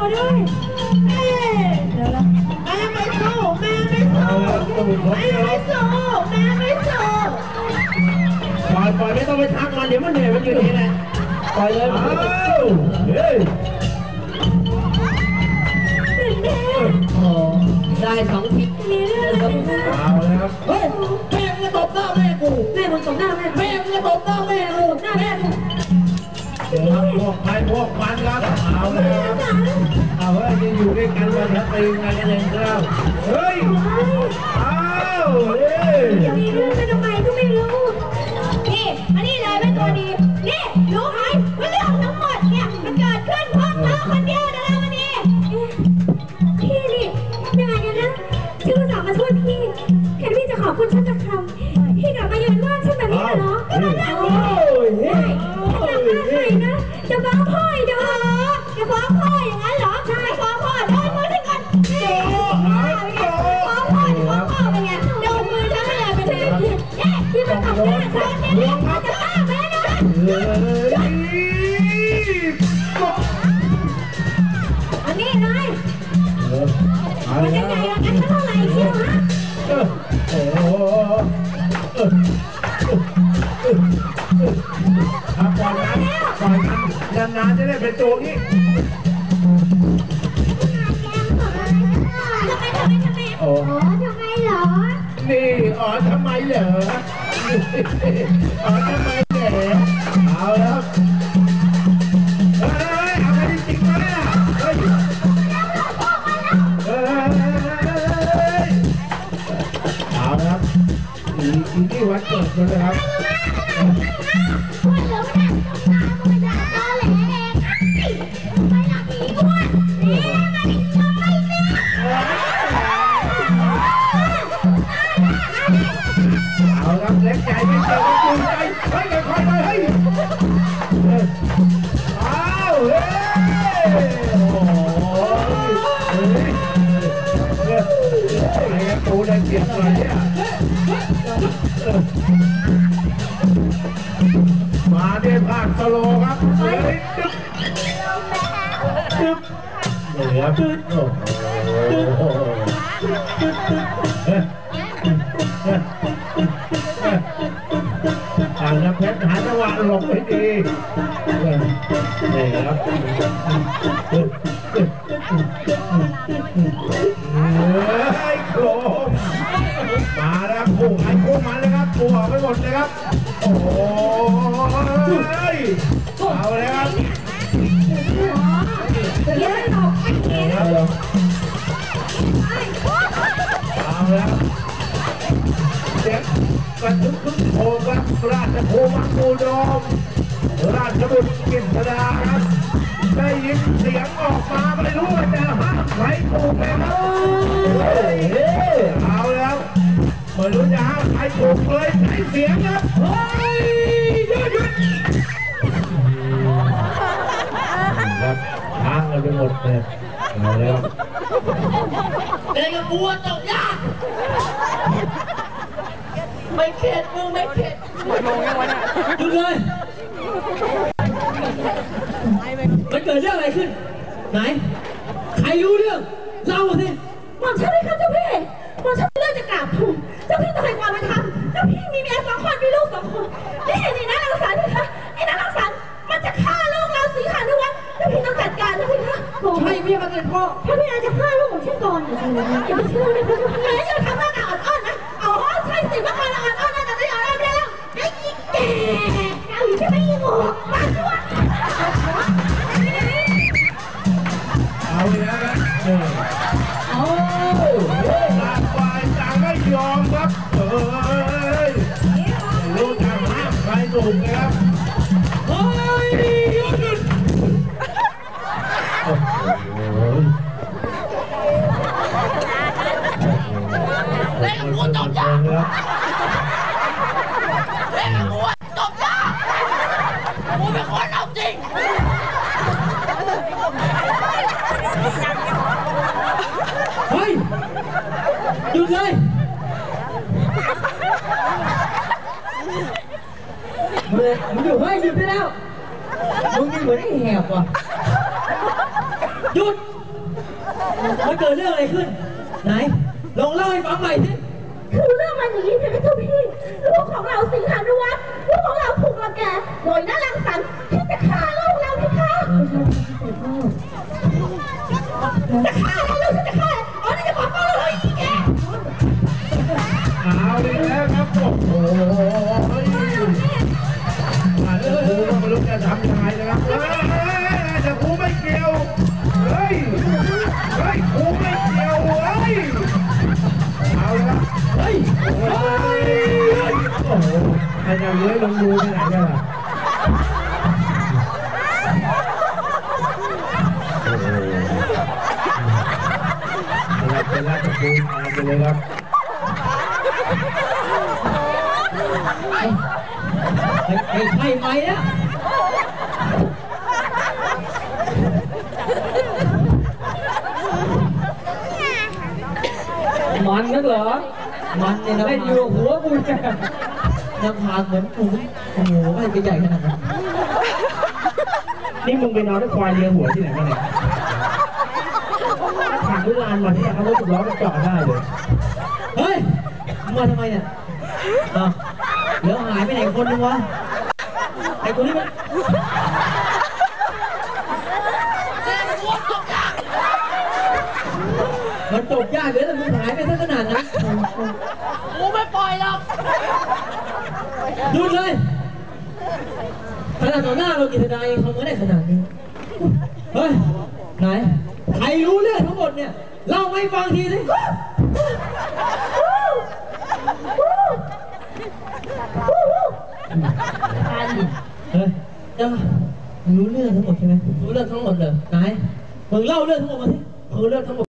อด้วยเอ๊ะเดี๋ยวละแม่ไม่สู้แม่ไม่สู้เอาละสมุนไพรแม่ไม่สู้แม่ไม่สู้ปล่อยปล่อยไม่ต้องไปทักมันเดี๋ยวมันเหนื่อยมันอยู่นี่แหละปล่อยเลยเอาเฮ้ยแม่โอ้ได้สองทีมีเรื่องอะไรนะเอาแล้วครับเฮ้ยแม่มึงจะตบหน้าแม่กูแม่มึงตบหน้าแม่แม่มึงจะตบหน้าแม่กูหน้าแม่กู เดี๋ยวครับพวกใครพวกมันครับเอาแล้วครับ อยู่ด้วยกันวันทัตีกันกันเองครับเฮ้ยเอาเฮ้ยมีเรื่องกันทำไมก็ไม่รู้ นี่มานี่เลยแม่ตัวดี นี่รู้ไหมว่าเรื่องทั้งหมดเนี่ยมันเกิดขึ้นเพราะเธอคนเดียวนะเราวันนี้พี่นี่ยังไงกันนะชื่อสาวมาช่วยพี่แค่พี่จะขอบคุณฉันสักคำพี่กลับมายืนว่าฉันแบบนี้เหรอ เออเอามันแล้ยังวไงล่ะงั้นฉันเท่าไหร่เชียวฮะเออโอ้โหเออเอาปล่อยมันปล่อยมันนานๆจะได้เป็นตัวนี้ ทำไมทำไมทำไมโอ้อ๋อทำไมเหรอ นี่อ๋อทำไมเหรอ อ๋อทำไม นเกิดมันนะครับาคสโลครับเฮ้ยจึ๊บจึ๊บเหนือปึ๊ดโอ้โหเฮ้ยทางน้ำเพชรหาจังหวะหลบให้ดีนี่ครับเฮ้ยโครมมาแล้วคู่ไอ้คู่มันเลยครับคู่ออกไปหมดเลยครับ โอ้ เอาแล้วครับเยอะหรอกไอ้เหี้ยเอาแล้วเสียงกระโครมครับราชโคมังกูดอมราชบุตรกิษดาครับได้ยินเสียงออกมาไม่รู้ว่าจะห้ามใครถูกไหมครับเอาแล้ว ไม่รู้จะห้ามใครถูกเลยใช้เสียงครับเฮ้ยหยุดหยุดครับช้างกันไปหมดเลยเอาแล้วเด็กกับกูตกยากไม่เข็ดมึงไม่เข็ดหมดลงยุดเลยมันเกิดเรื่องอะไรขึ้น ไหน ใครรู้เรื่องเล่าสิม่อมฉันเลยครับเจ้าพี่ หม่อมฉันเลือกจะกราบทูลเจ้าพี่ต้องให้ความเป็นธรรมเจ้าพี่มีเมียสองคนมีลูกสองคนนี่นี่นะรังสรรค์นะคะไอ้นะรังสรรค์มันจะฆ่าลูกเราสีขานุวัฒน์เจ้าพี่ต้องจัดการเจ้าพี่คะโอ้โหใช่เมียมันเป็นพ่อถ้าพี่อาจจะฆ่าลูกของฉันก่อนอย่าไปเชื่อเลยค่ะแม่อย่าทำหน้าอ่อนๆนะเอาอ๋อใช่สิว่าอ่อนๆนะแต่ไม่อ่อนๆแล้วไอ้ยิ่งแก่เอาอยู่ใช่ไหมยิ่งหัวมาสิวะ ห้ามใครถูกนะครับเฮ้ยหยุดหยุดโอ้โหเด็กกับกูตกยากครับเด็กกับกูตกยากกูเป็นคนเอาจริงเฮ้ยหยุดเลย มึงมึงอยู่เฮ้ยหยุดได้แล้วมึงนี่เหมือนไอ้แหบว่ะหยุดมันเกิดเรื่องอะไรขึ้น ไหนลองเล่าให้ฟังใหม่สิคือเรื่องมันอย่างนี้ใช่ไหมเจ้าพี่ลูกของเราสิงหานุวัฒน์ลูกของเราถูกรังแกโดยน่ารังสรรค์ที่จะฆ่าลูกเราพี่คะจะฆ่าอะไรลูกฉันจะฆ่าอะไรอ๋อนี่จะบอกพ่อเราเลยอีกแกเอาอีกแล้วครับโอ้โห ก็ไม่รู้จะทำยังไงนะครับเฮ้ยแต่ครูไม่เกี่ยว เฮ้ย เฮ้ยครูไม่เกี่ยว เฮ้ย เอาละครับเฮ้ยโอ้ย โอ้โหใครจะเลื้อยลงรูไปไหนกันล่ะโอ้โหเราเป็นราชครูแทนไปเลยครับไอ้ไอ้ไข่ไหมนะมั นนักเหรอมันเนี่ยนะเล่นอยู่หัวกูแกน้ำพางเหมือนกูโอ้โหไม่ไปใหญ่ขนาดนั้นนี่มึงไปนอนด้วยควายเลียหัวที่ไหนมาเนี่ยผ่านทุลานมาที่เขารถสิบล้อไปจอดได้เลย เฮ้ยมึงมาทำไมเนี่ยอ้าวเดี๋ยวหายไปไหนคนนึงวะไอ้คนนี้มัน มันตกยากเหลือแต่มึงหายไปซะขนาดนั้นกูไม่ปล่อยหรอกหยุดเลยขนาดต่อหน้าเรากิจดาเองทำกันได้ขนาดนี้ เฮ้ย ไหน ใครรู้เรื่องทั้งหมดเนี่ย เล่าไม่ฟังทีสิเฮ้ยเจ้ามึงรู้เรื่องทั้งหมดใช่ไหมรู้เรื่องทั้งหมดเลย ไหน มึงเล่าเรื่องทั้งหมดมาสิมึงเรื่องทั้งหมด